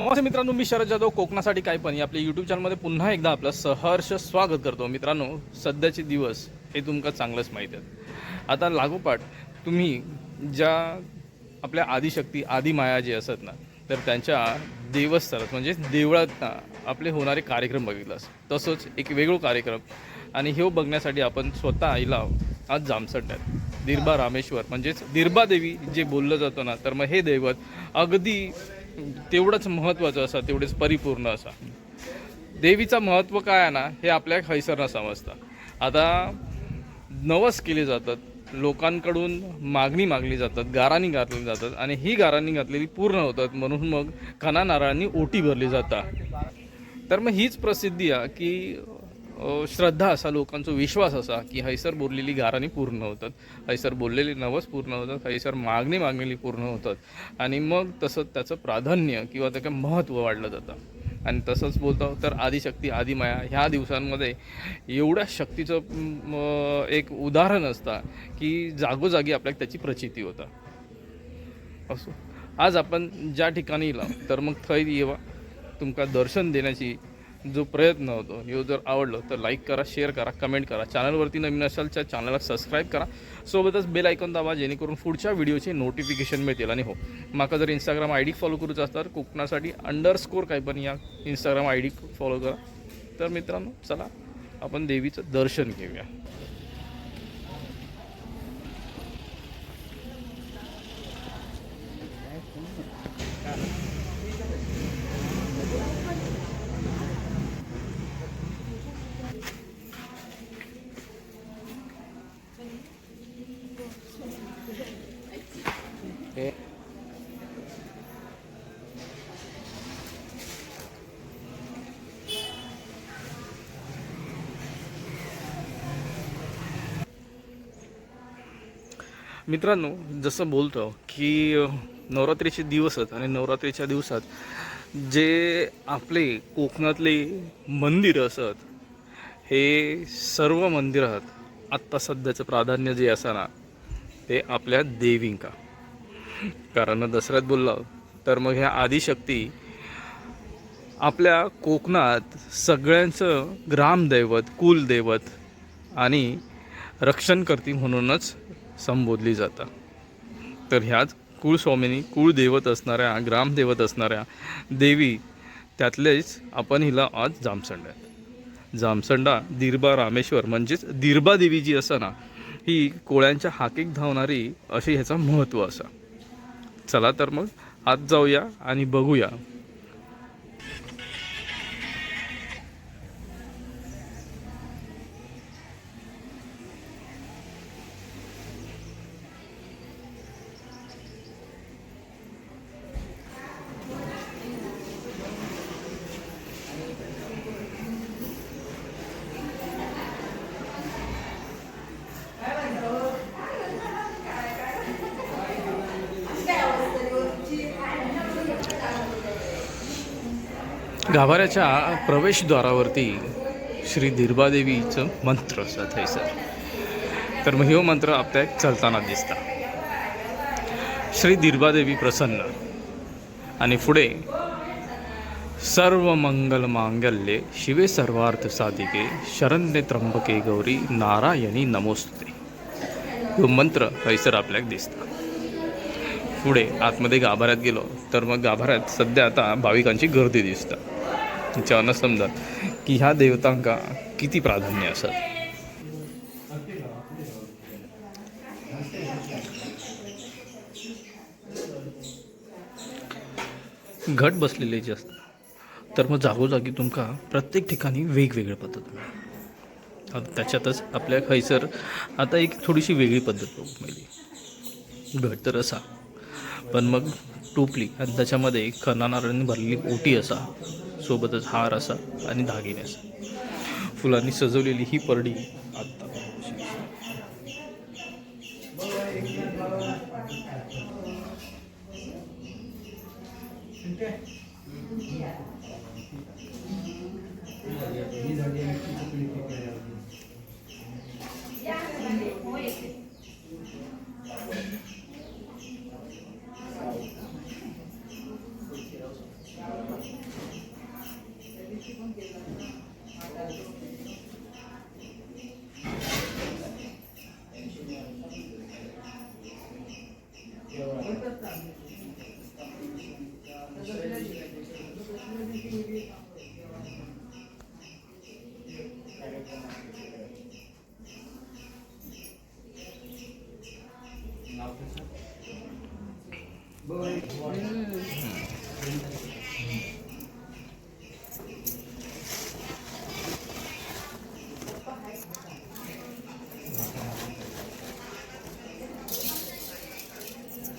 नमस्ते मित्रांनो मी शरद जाधव. कोकणासाठी काय पण. आपल्या यूट्यूब चॅनलमध्ये पुन्हा एकदा आपलं सहर्ष स्वागत करतो. मित्रांनो सध्याचे दिवस हे तुमका चांगलंच माहीत आहेत. आता लागोपाठ तुम्ही ज्या आपल्या आदिशक्ती आदिमाया जे असत ना तर त्यांच्या देवस्थानात म्हणजे देवळात ना आपले होणारे कार्यक्रम बघितलास तसंच एक वेगळो कार्यक्रम. आणि हे बघण्यासाठी आपण स्वतः आईला आज जामसडण्यात दिरबा रामेश्वर म्हणजेच दिरबा देवी जे बोललं जातं ना तर मग हे दैवत अगदी तेवढंच महत्त्वाचं असा तेवढेच परिपूर्ण असा. देवीचं महत्त्व काय आहे ना हे आपल्या हैसरनं समजतं. आता नवस केले जातात लोकांकडून मागणी मागली जातात गाराणी घातली जातात आणि ही गाराणी घातलेली पूर्ण होतात म्हणून मग कना नारळांनी ओटी भरली जातात. तर मग हीच प्रसिद्धी आहे की श्रद्धा असा लोकांचा विश्वास असा की हैसर बोललेली गाराणी पूर्ण होतात. हैसर बोललेली नवस पूर्ण होतात. हैसर मागणी मागलेली पूर्ण होतात. आणि मग तसं त्याचं प्राधान्य किंवा त्याचं महत्त्व वाढलं जातं. आणि तसंच बोलतो तर आदिशक्ती आदिमाया ह्या दिवसांमध्ये एवढ्या शक्तीचं एक उदाहरण असतं की जागोजागी आपल्याला त्याची प्रचिती होता. असो. आज आपण ज्या ठिकाणी येला तर मग थंय येवा. तुमका दर्शन देण्याची जो प्रयत्न होतो हे जर आवडलं तर लाईक करा शेअर करा कमेंट करा. चॅनलवरती नवीन असाल तर चॅनलला सबस्क्राईब करा. सोबतच बेल आयकॉन दाबा जेणेकरून पुढच्या व्हिडिओचे नोटिफिकेशन मिळतील. आणि हो माका जर इंस्टाग्राम आय डी फॉलो करूचं असतात कोकणासाठी अंडर स्कोर काय पण या इंस्टाग्राम आय डी फॉलो करा. तर मित्रांनो चला आपण देवीचं दर्शन घेऊया. मित्रांनो जसं बोलतो की नवरात्रीचे दिवस आहेत आणि नवरात्रीच्या दिवसात जे आपले कोकणातले मंदिर असत हे सर्व मंदिरात आत्ता सध्याचं प्राधान्य जे असा ना ते आपल्या देवींका. कारण दसऱ्यात बोललो तर मग ह्या आदिशक्ती आपल्या कोकणात सगळ्यांचं ग्रामदैवत कुलदैवत आणि रक्षणकर्ती म्हणूनच संबोधली जातात. तर ह्याच कुळस्वामिनी कुळदैवत असणाऱ्या ग्रामदैवत असणाऱ्या देवी त्यातलेच आपण हिला आज जामसंड्यात जामसंडा दिरबा रामेश्वर म्हणजेच दिरबा देवी जी असं ना ही कोळ्यांच्या हाकीक धावणारी अशी ह्याचं महत्त्व असा. चला तर मग आज जाऊया आणि बघूया गाभाऱ्याच्या प्रवेशद्वारावरती श्री दिरबादेवीचं मंत्र असत आहे तर मग ह्यो मंत्र आपल्याक चलताना दिसता श्री दिरबादेवी प्रसन्न. आणि पुढे सर्व मंगल मांगल्ये शिवे सर्वार्थ साधिके शरण्य त्र्यंबके गौरी नारायणी नमोस्तुते. तो मंत्र हैसर आपल्याक दिसता. पुढे आतमध्ये गाभाऱ्यात गेलो तर मग गाभाऱ्यात सध्या आता भाविकांची गर्दी दिसता. ज्यांना समजा की ह्या देवतांका किती प्राधान्य असत? घट बसलेले जे असतात तर मग जागोजागी तुमका प्रत्येक ठिकाणी वेगवेगळ्या पद्धत त्याच्यातच आपल्या खैसर आता एक थोडीशी वेगळी पद्धत बघू मिळली. घट तर असा पण मग टोपली आणि त्याच्यामध्ये खना नारळांनी भरलेली ओटी असा सोबतच हार असा आणि दागिने असा. फुलांनी सजवलेली ही परडी आत्ता.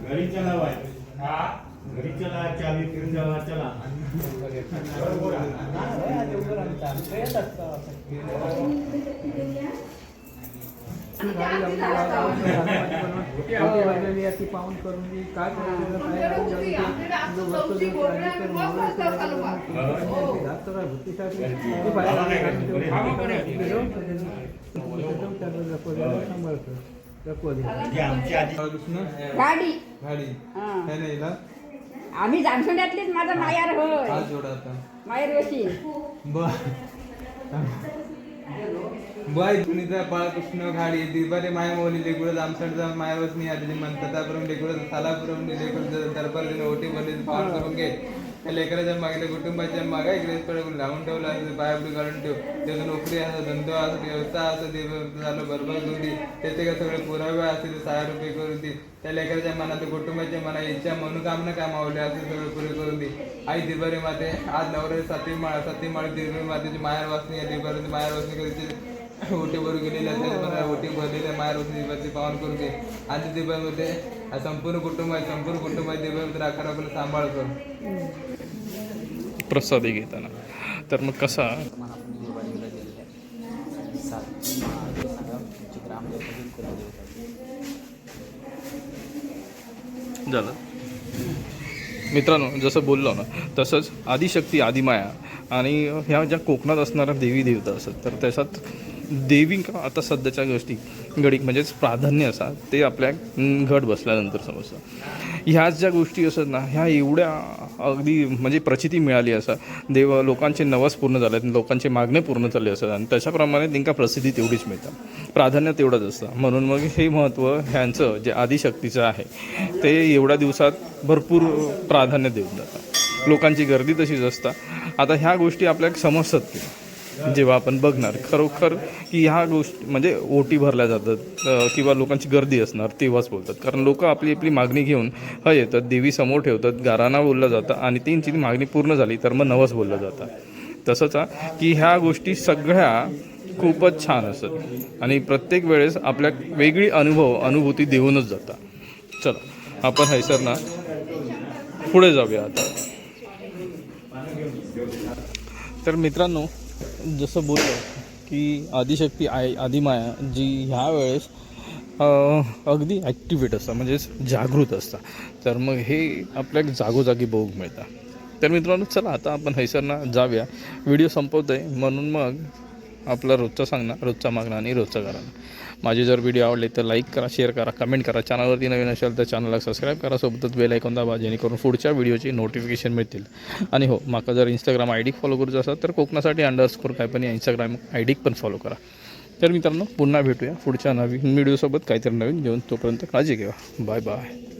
घरी चला बाय घरी चला चावी फिरून जावा चला. पाहून करून मी काय करायचं गाडी. गाडी. काय नाही हिला? आम्ही जामसंड्यातलीच माझा मायार होय. हात जोडा आता. मायार वशी बर. बाय सुनीता बाळकृष्ण घाडी दिवारे माय मोली लेकुळ आमसडचा मायावसनी आलेली म्हणतात सालापुरम लेकुळ दरबार दिन ओटी भरली पाहून करून घे. त्या लेकराच्या मागल्या कुटुंबाच्या मागा इकडे लावून ठेवला पायापुढे काढून ठेव. त्याचं नोकरी असं धंदो असं व्यवस्था असं ते झालं बरोबर होती त्याचे काय सगळे पुरावे असतील ते सहा रुपये करून दे. त्या लेकराच्या मनात कुटुंबाच्या मना इच्छा मनोकामना काय मावले सगळं सगळे पुरे करून दे. आई दिबारी माते आज नवरे सातवी माळ सातवी माळ दिबारी मातेची मायार वाचणी आहे. दिवारी मायार वाचणी करायची. ओटी भरून गेलेली असेल ओटी भरलेल्या मायार वाचणी दिवस पावन करून घे आणि दिवाळीमध्ये हा संपूर्ण कुटुंब आहे संपूर्ण कुटुंब आहे दिवाळीमध्ये राखा आपला सांभाळ कर प्रसादी घेताना. तर मग कसा? झालं. मित्रांनो जसं बोललो ना तसंच आदिशक्ती आदिमाया आणि ह्या ज्या कोकणात असणाऱ्या देवी देवता असतात तर त्याच्यात देवींका आता सध्याच्या गोष्टी घडीक म्हणजेच प्राधान्य असा ते आपल्या घट बसल्यानंतर समजतं. ह्याच ज्या गोष्टी असतात ना ह्या एवढ्या अगदी म्हणजे प्रचिती मिळाली असा. देव लोकांचे नवस पूर्ण झाले लोकांचे मागणे पूर्ण झाले असतात आणि त्याच्याप्रमाणे त्यांना प्रसिद्धी तेवढीच मिळतात प्राधान्य तेवढंच असतं. म्हणून मग हे महत्त्व ह्यांचं जे आदिशक्तीचं आहे ते एवढ्या दिवसात भरपूर प्राधान्य देऊन जातं. लोकांची गर्दी तशीच असतात आता ह्या गोष्टी आपल्याला समजतात. की जेव्हा आपण बघणार खरोखर की ह्या गोष्टी म्हणजे ओटी भरल्या जातात किंवा लोकांची गर्दी असणार तेव्हाच बोलतात. कारण लोक आपली आपली मागणी घेऊन ह येतात देवी समोर ठेवतात गाराणा बोललं जातं आणि त्यांची ती मागणी पूर्ण झाली तर मग नवस बोललं जातं. तसंच हा, की ह्या गोष्टी सगळ्या खूपच छान असतात. आणि प्रत्येक वेळेस आपल्या वेगळी अनुभव अनुभूती देऊनच जातात चला आपण हैसर ना पुढे जाऊया आता. तर मित्रांनो जसं बोललो की आदिशक्ती आय आदिमाया जी ह्या वेळेस अगदी ॲक्टिवेट असतात म्हणजेच जागृत असतात. तर मग हे आपल्या जागोजागी बघूक मिळतं. तर मित्रांनो चला आता आपण हैसरना जाऊया. व्हिडिओ संपवतो आहे म्हणून मग आपला रोजचा सांगणार रोजचा मागणं आणि रोजचा करा माझे जर व्हिडिओ आवडले तर लाईक करा शेअर करा कमेंट करा. चॅनलवरती नवीन असेल तर चॅनलला सबस्क्राईब करा. सोबतच बेल ऐकून दाबा जेणेकरून पुढच्या व्हिडिओची नोटिफिकेशन मिळतील. आणि हो माका जर इंस्टाग्राम आय डी फॉलो करूचं असेल तर कोकणासाठी अंडरस्कोर काय पण या इंस्टाग्राम आय डी पण फॉलो करा. तर मित्रांनो पुन्हा भेटूया पुढच्या नवीन व्हिडिओसोबत काहीतरी नवीन घेऊन तोपर्यंत काळजी घ्या. Bye bye